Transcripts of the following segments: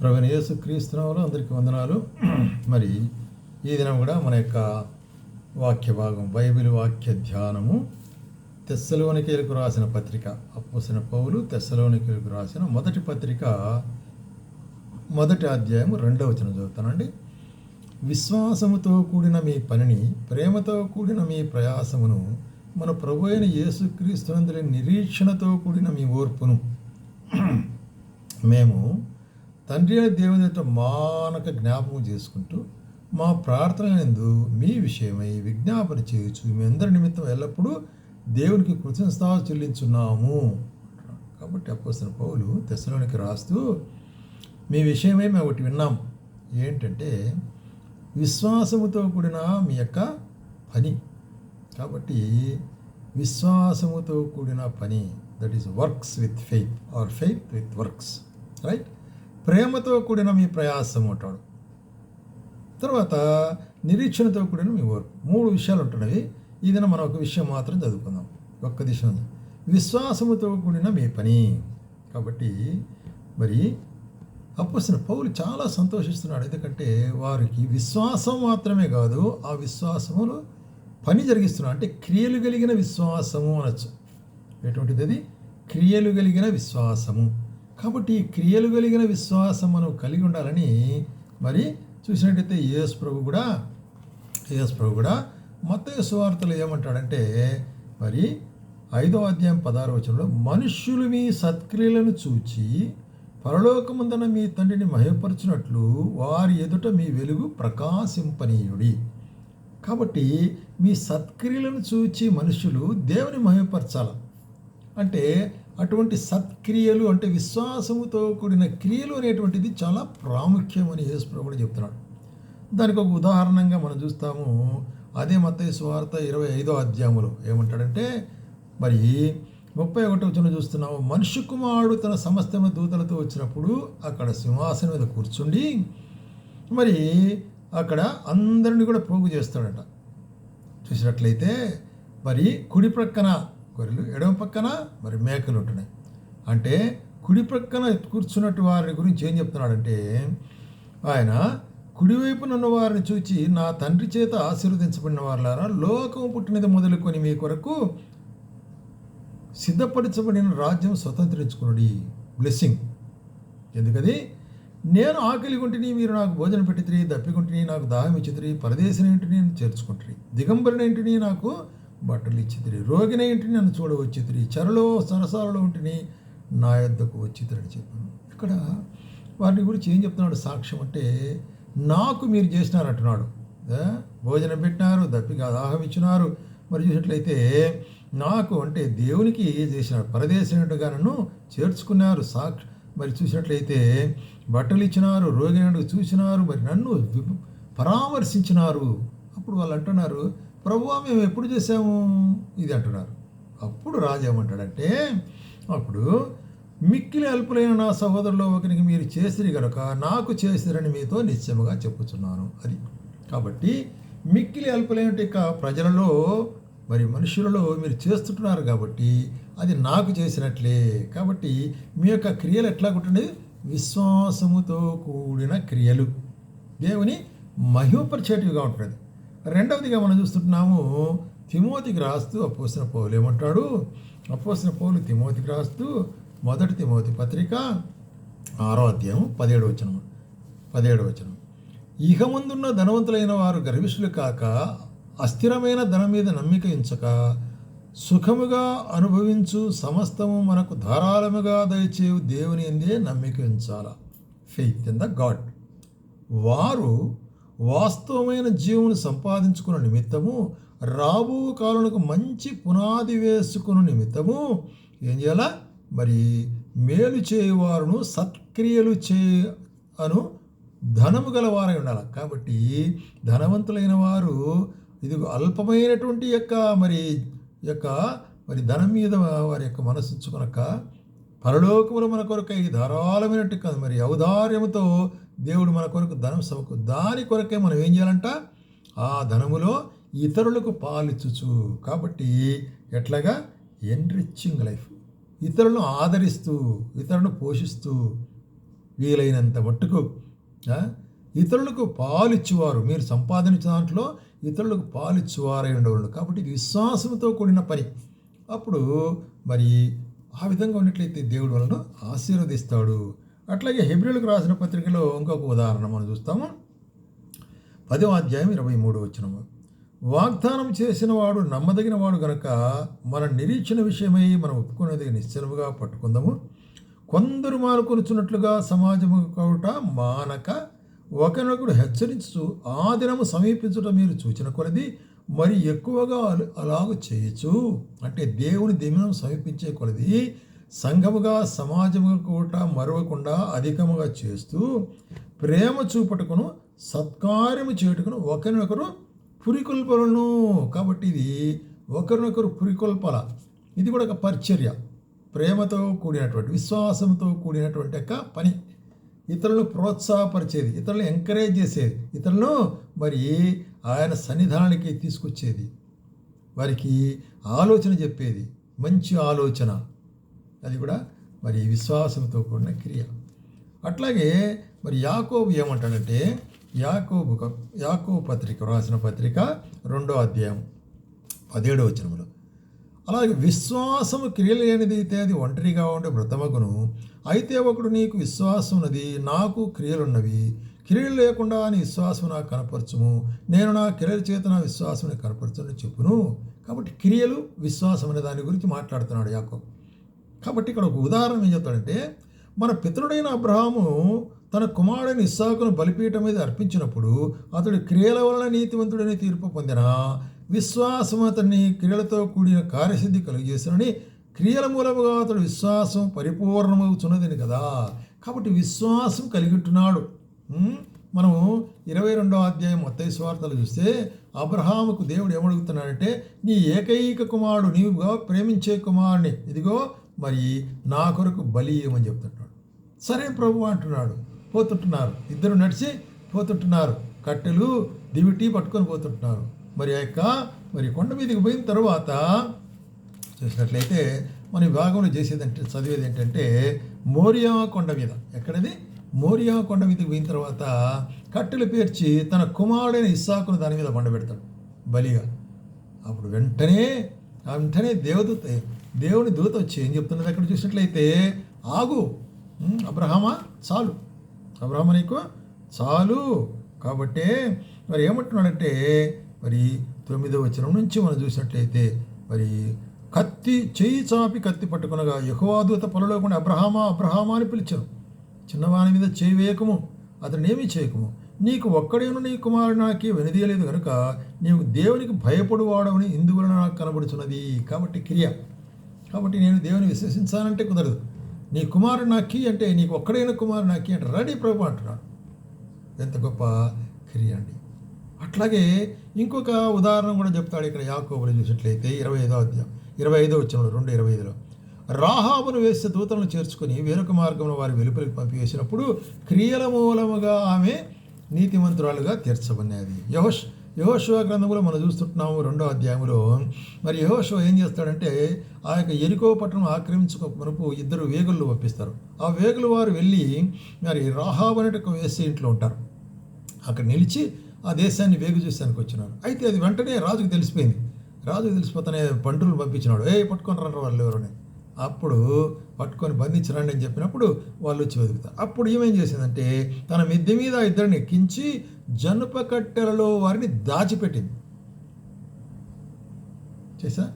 ప్రవీణ యేసు క్రీస్తునామలో అందరికీ వందనాలు. మరి ఈ దినం కూడా మన యొక్క వాక్య భాగం బైబిల్ వాక్య ధ్యానము. తెస్సలోనికేలకు రాసిన పత్రిక అప్పసిన పౌలు తెస్సలోనికేలకు రాసిన మొదటి పత్రిక మొదటి అధ్యాయం రెండవ వచనం చదువుతానండి. విశ్వాసముతో కూడిన మీ పనిని ప్రేమతో కూడిన మీ ప్రయాసమును మన ప్రభు అయిన యేసుక్రీస్తునందుల నిరీక్షణతో కూడిన మీ ఓర్పును. మేము తండ్రి అయిన దేవుని మానక జ్ఞాపకం చేసుకుంటూ మా ప్రార్థన ఎందు మీ విషయమై విజ్ఞాపన చేయొచ్చు మీ అందరి నిమిత్తం ఎల్లప్పుడూ దేవునికి కృతజ్ఞత చెల్లించున్నాము కాబట్టి అప్పసిన పౌలు తెశలోనికి రాస్తూ మీ విషయమై మేము ఒకటి విన్నాం. ఏంటంటే విశ్వాసముతో కూడిన మీ యొక్క పని. కాబట్టి విశ్వాసముతో కూడిన పని that is works with faith or faith with works right ప్రేమతో కూడిన మీ ప్రయాసం ఉంటాడు తర్వాత నిరీక్షణతో కూడిన మీ ఓర్పు. మూడు విషయాలు ఉంటున్నవి. ఇది మనం ఒక విషయం మాత్రం చదువుకుందాం. ఒక్క దిశ విశ్వాసముతో కూడిన మీ పని. కాబట్టి మరి అప్పసిన పౌలు చాలా సంతోషిస్తున్నాడు. ఎందుకంటే వారికి విశ్వాసం మాత్రమే కాదు ఆ విశ్వాసములు పని జరిగిస్తున్నాడు. అంటే క్రియలు కలిగిన విశ్వాసము అనొచ్చు. ఎటువంటిది అది? క్రియలు కలిగిన విశ్వాసము. కాబట్టి ఈ క్రియలు కలిగిన విశ్వాసం మనం కలిగి ఉండాలని మరి చూసినట్టయితే యేసు ప్రభు కూడా యేసు ప్రభు కూడా మత సువార్తలు ఏమంటాడంటే మరి ఐదో అధ్యాయం పదహారు వచనంలో మనుష్యులు మీ సత్క్రియలను చూచి పరలోకముందన మీ తండ్రిని మహిమపరచునట్లు వారి ఎదుట మీ వెలుగు ప్రకాశింపనీయుడి. కాబట్టి మీ సత్క్రియలను చూచి మనుషులు దేవుని మహిమపరచాలి? అంటే అటువంటి సత్క్రియలు అంటే విశ్వాసముతో కూడిన క్రియలు అనేటువంటిది చాలా ప్రాముఖ్యమని యేసుప్రభు కూడా చెప్తున్నాడు. దానికి ఒక ఉదాహరణంగా మనం చూస్తాము. అదే మత స్వార్థ ఇరవై ఐదో అధ్యాయములో ఏమంటాడంటే మరి ముప్పై ఒకటి వచ్చిన చూస్తున్నాము. మనుషు కుమారుడు తన సమస్తమైన దూతలతో వచ్చినప్పుడు అక్కడ సింహాసనం మీద కూర్చుండి మరి అక్కడ అందరిని కూడా పోగు చేస్తాడట. చూసినట్లయితే మరి కుడి ప్రక్కన గొర్రెలు ఎడమ పక్కన మరి మేకలు ఉంటున్నాయి. అంటే కుడి ప్రక్కన కూర్చున్నట్టు వారిని గురించి ఏం చెప్తున్నాడంటే ఆయన కుడివైపున ఉన్న వారిని చూచి నా తండ్రి చేత ఆశీర్వదించబడిన వారులారా లోకం పుట్టినది మొదలుకొని మీ కొరకు సిద్ధపరచబడిన రాజ్యం స్వతంత్రించుకున్నది బ్లెస్సింగ్ ఎందుకది? నేను ఆకలి కొంటిని మీరు నాకు భోజనం పెట్టితిరి దప్పికొంటిని నాకు దాహం ఇచ్చితిరి పరదేశం ఇంటిని నేను చేర్చుకుంటురి దిగంబరిన ఇంటిని నాకు బట్టలు ఇచ్చితిరి. రోగిన ఇంటిని నన్ను చూడవచ్చితిరి? చెరలో సరసాలలో ఉంటిని నా యొద్దకు అని చెప్పాను. ఇక్కడ వారిని గురించి ఏం చెప్తున్నాడు సాక్ష్యం అంటే నాకు మీరు చేసినారంటున్నాడు భోజనం పెట్టినారు దప్పిగా దాహం ఇచ్చినారు. మరి చూసినట్లయితే నాకు అంటే దేవునికి చేసినారు పరదేశినట్టుగా నన్ను చేర్చుకున్నారు సాక్షి. మరి చూసినట్లయితే బట్టలు ఇచ్చినారు రోగినట్టు చూసినారు మరి నన్ను పరామర్శించినారు అప్పుడు వాళ్ళు అంటున్నారు ప్రభువా మేము ఎప్పుడు చేసాము ఇది అంటున్నారు. అప్పుడు రాజు ఏమంటాడంటే అప్పుడు మిక్కిలి అల్పులైన నా సహోదరులో ఒకరికి మీరు చేసిరి గనుక నాకు చేసిరని మీతో నిశ్చయముగా చెప్పుచున్నాను అది కాబట్టి మిక్కిలి అల్పులైన ప్రజలలో మరి మనుషులలో మీరు చేస్తుంటున్నారు కాబట్టి అది నాకు చేసినట్లే. కాబట్టి మీ యొక్క క్రియలు ఎట్లా ఉంటుండేది విశ్వాసముతో కూడిన క్రియలు. దేవుని మహిమపరిచేటివిగా ఉంటుంది రెండవదిగా మనం చూస్తుంటున్నాము తిమోతికి రాస్తూ అపోసిన పౌలు ఏమంటాడు? అపోసిన పౌలు తిమోతికి రాస్తూ మొదటి తిమోతి పత్రిక ఆరో అధ్యాయం పదిహేడు వచనం పదిహేడు వచనం. ఇహ ముందున్న ధనవంతులైన వారు గర్విష్ఠులు కాక అస్థిరమైన ధనం మీద నమ్మిక ఉంచక సుఖముగా అనుభవించు సమస్తము మనకు ధారాళముగా దయచేయు దేవుని ఎందే నమ్మిక ఉంచాల? ఫెయిత్ ఇన్ ద గాడ్ వారు వాస్తవమైన జీవుని సంపాదించుకున్న నిమిత్తము రాబో కాలంలో మంచి పునాది వేసుకున్న నిమిత్తము ఏం చేయాలా? మరి మేలు చేయవారును సత్క్రియలు చే అను ధనము గలవారై ఉండాలి? కాబట్టి ధనవంతులైన వారు ఇది అల్పమైనటువంటి యొక్క మరి యొక్క మరి ధనం మీద వారి యొక్క మనసు ఉంచుకొనక పరలోకములు మన కొరకై ధారాళమైనట్టు కాదు. మరి ఔదార్యముతో దేవుడు మన కొరకు ధనం సమకు దాని కొరకే మనం ఏం చేయాలంట? ఆ ధనములో ఇతరులకు పాలిచ్చుచు. కాబట్టి ఎట్లాగా? ఎన్రిచింగ్ లైఫ్ ఇతరులను ఆదరిస్తూ ఇతరులను పోషిస్తూ వీలైనంత మట్టుకు ఇతరులకు పాలిచ్చువారు. మీరు సంపాదించిన దాంట్లో ఇతరులకు పాలిచ్చువారై ఉండవాళ్ళు కాబట్టి విశ్వాసంతో కూడిన పని. అప్పుడు మరి ఆ విధంగా ఉన్నట్లయితే దేవుడు వలన ఆశీర్వదిస్తాడు. అట్లాగే హెబ్రిలకు రాసిన పత్రికలో ఇంకొక ఉదాహరణ మనం చూస్తాము. పదో అధ్యాయం ఇరవై మూడు వచ్చినము వాగ్దానం చేసిన వాడు నమ్మదగిన వాడు గనక మన నిరీక్షణ విషయమై మనం ఒప్పుకునేది నిశ్చలముగా పట్టుకుందాము. కొందరు మారుకొనిచున్నట్లుగా సమాజము కావుట మానక ఒకరినొకడు హెచ్చరించు ఆ దినము సమీపించుట మీరు చూచిన కొలది మరి ఎక్కువగా అలాగ చేయొచ్చు అంటే దేవుని దినం సమీపించే కొలది సంఘముగా సమాజము కూడా మరవకుండా అధికముగా చేస్తూ ప్రేమ చూపటకును సత్కార్యము చేయుటకును ఒకరినొకరు పురికొల్పలను. కాబట్టి ఇది ఒకరినొకరు పురికొల్పల. ఇది కూడా ఒక పరిచర్య. ప్రేమతో కూడినటువంటి విశ్వాసంతో కూడినటువంటి యొక్క పని. ఇతరులను ప్రోత్సాహపరిచేది ఇతరులను ఎంకరేజ్ చేసేది ఇతరులను మరి ఆయన సన్నిధానానికి తీసుకొచ్చేది. వారికి ఆలోచన చెప్పేది. మంచి ఆలోచన. అది కూడా మరి విశ్వాసంతో కూడిన క్రియ. అట్లాగే మరి యాకోబు ఏమంటాడంటే యాకోబు యాకోబు పత్రిక రాసిన పత్రిక రెండో అధ్యాయం పదిహేడో వచనంలో అలాగే విశ్వాసము క్రియలు లేనిదైతే అది ఒంటరిగా ఉండే మృతమగును అయితే ఒకడు నీకు విశ్వాసం ఉన్నది నాకు క్రియలున్నవి కిరీలు లేకుండా నీ విశ్వాసం నాకు కనపరచుము. నేను నా క్రియల చేత నా విశ్వాసం కనపరచుని చెప్పును. కాబట్టి క్రియలు విశ్వాసం అనే దాని గురించి మాట్లాడుతున్నాడు యాకోబు. కాబట్టి ఇక్కడ ఒక ఉదాహరణ ఏం చెప్తాడంటే మన పితరుడైన అబ్రహాము తన కుమారుడైన ఇస్సాకును బలిపీఠం మీద అర్పించినప్పుడు అతడు క్రియల వలన నీతివంతుడని తీర్పు పొందిన విశ్వాసం అతన్ని క్రియలతో కూడిన కార్యసిద్ధి కలుగజేసినని క్రియల మూలముగా అతడు విశ్వాసం పరిపూర్ణమవుతున్నదని కదా. కాబట్టి విశ్వాసం కలిగిట్టున్నాడు. మనం ఇరవై రెండో అధ్యాయం మొత్తం స్వార్థలు చూస్తే అబ్రహాముకు దేవుడు ఏమడుగుతున్నాడంటే నీ ఏకైక కుమారుడు నీవుగా ప్రేమించే కుమారుని ఇదిగో మరి నా కొరకు బలి ఇవ్వమని చెప్తుంటాడు. సరే ప్రభు అంటున్నాడు. పోతుంటున్నారు. ఇద్దరు నడిచి పోతుంటున్నారు. కట్టెలు దివిటి పట్టుకొని పోతుంటున్నారు. మరి ఆ యొక్క మరి కొండ మీదకి పోయిన తర్వాత చూసినట్లయితే మన విభాగంలో చేసేది అంటే చదివేది ఏంటంటే మోరియా కొండ మీద. ఎక్కడది? మోరియా కొండ మీదకి పోయిన తర్వాత కట్టెలు పేర్చి తన కుమారుడైన ఇస్సాకును దాని మీద పండబెడతాడు బలిగా. అప్పుడు వెంటనే వెంటనే దేవదూత దేవుని దూత వచ్చి ఏం చెప్తున్నది అక్కడ చూసినట్లయితే ఆగు అబ్రహమా చాలు. అబ్రహమ నీకు చాలు. కాబట్టే మరి ఏమంటున్నాడంటే మరి తొమ్మిదో వచనం నుంచి మనం చూసినట్లయితే మరి కత్తి చేయి చాపి కత్తి పట్టుకునగా యహోవాదూత పొలలోకుండా అబ్రహామా అబ్రహామా అని పిలిచాను చిన్నవాని మీద చేయి వేయకము అతనేమీ చేయకము. నీకు ఒక్కడేను నీ కుమారుడు నాకే వెనుదీయలేదు కనుక నీవు దేవునికి భయపడువాడవని ఇందువలన నాకు కనబడుచున్నది. కాబట్టి క్రియ. కాబట్టి నేను దేవుని విశ్వసించానంటే కుదరదు. నీ కుమారుడు నాకి అంటే నీకు ఒక్కడైన కుమారుడు నాకి అంటే రెడీ ప్రభు అంటున్నాడు. ఎంత గొప్ప క్రియ అండి. అట్లాగే ఇంకొక ఉదాహరణ కూడా చెప్తాడు ఇక్కడ యాకోబులు చూసినట్లయితే ఇరవై ఐదో అధ్యాయం ఇరవై ఐదో వచ్చిన రెండు ఇరవై ఐదులో. రాహాబును వేస్తే దూతలను చేర్చుకుని వేరొక మార్గంలో వారి వెలుపలికి పంపివేసినప్పుడు క్రియల మూలముగా ఆమె నీతిమంతురాలుగా తీర్చబడినది. యహోష్ యహోశివ గ్రంథంలో మనం చూస్తుంటున్నాము రెండో అధ్యాయంలో. మరి యహోశివ ఏం చేస్తాడంటే ఆ యొక్క ఎరుకో పట్టణం ఆక్రమించుకో మనకు ఇద్దరు వేగుళ్ళు పంపిస్తారు ఆ వేగులు వారు వెళ్ళి మరి రాహాబ్ అనేట వేసే ఇంట్లో ఉంటారు. అక్కడ నిలిచి ఆ దేశాన్ని వేగు చూసానికి వచ్చినారు. అయితే అది వెంటనే రాజుకు తెలిసిపోయింది. రాజుకు తెలిసిపోతానే పండులు పంపించినాడు. ఏ పట్టుకొని రండి వాళ్ళు ఎవరని అప్పుడు పట్టుకొని బంధించరండి అని చెప్పినప్పుడు వాళ్ళు వచ్చి వెతుకుతారు. అప్పుడు ఏమేం చేసిందంటే తన మిద్దె మీద ఇద్దరిని ఎక్కించి జనుప కట్టెలలో వారిని దాచిపెట్టింది. చేసా?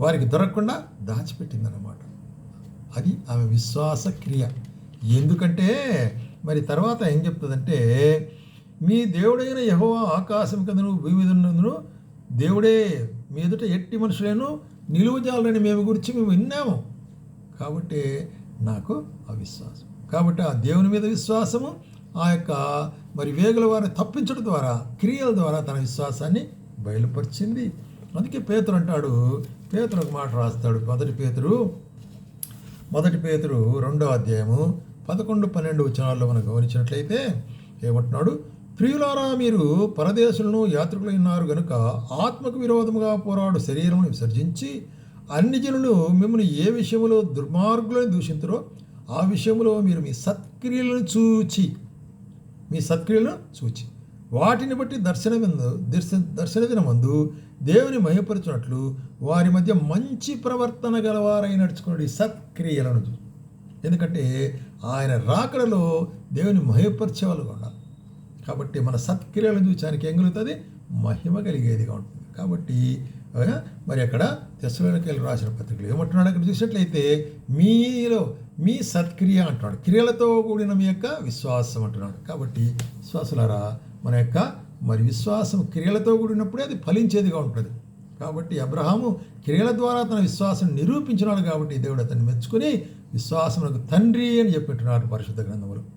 వారికి దొరకకుండా దాచిపెట్టిందన్నమాట. అది ఆమె విశ్వాస క్రియ. ఎందుకంటే మరి తర్వాత ఏం చెప్తుందంటే మీ దేవుడైన యహోవా ఆకాశం కిందను భూమి దేవుడే మీ ఎదుట ఎట్టి మనుషులను నిలువజాలని మేము గురించి మేము విన్నాము. కాబట్టి నాకు అవిశ్వాసం కాబట్టి ఆ దేవుని మీద విశ్వాసము ఆ యొక్క మరి వేగుల వారిని తప్పించడం ద్వారా క్రియల ద్వారా తన విశ్వాసాన్ని బయలుపరిచింది. అందుకే పేతురు అంటాడు పేతురు ఒక మాట రాస్తాడు. మొదటి పేతురు మొదటి పేతురు రెండో అధ్యాయము పదకొండు పన్నెండు వచనాల్లో మనం గమనించినట్లయితే ఏమంటున్నాడు ప్రియులారా మీరు పరదేశులను యాత్రికులు ఉన్నారు గనుక ఆత్మకు విరోధముగా పోరాడు శరీరమును విసర్జించి అన్ని జనులు మిమ్మల్ని ఏ విషయంలో దుర్మార్గులను దూషించరో ఆ విషయంలో మీరు మీ సత్క్రియలను చూచి మీ సత్క్రియలను చూచి. వాటిని బట్టి దర్శనమందు దర్శన దర్శన దినమందు దేవుని మయపరచునట్లు వారి మధ్య మంచి ప్రవర్తన గలవారై నడుచుకునే సత్క్రియలను చూ- ఎందుకంటే ఆయన రాకడలో దేవుని మహిమపరిచే వాళ్ళు ఉండాలి కాబట్టి మన సత్క్రియలను చూచానికి ఏం కలుగుతుంది? మహిమ కలిగేదిగా ఉంటుంది. కాబట్టి మరి అక్కడ తెస్సలోనికలు రాసిన పత్రికలు ఏమంటున్నాడు? అక్కడ చూసినట్లయితే మీలో మీ సత్క్రియ అంటున్నాడు. క్రియలతో కూడిన మీ యొక్క విశ్వాసం అంటున్నాడు. కాబట్టి విశ్వాసులారా మన యొక్క మరి విశ్వాసం క్రియలతో కూడినప్పుడే అది ఫలించేదిగా ఉంటుంది. కాబట్టి అబ్రహాము క్రియల ద్వారా తన విశ్వాసం నిరూపించినాడు కాబట్టి దేవుడు అతన్ని మెచ్చుకొని విశ్వాసమునకు తండ్రి అని చెప్పిట్టున్నాడు పరిశుద్ధ గ్రంథములు.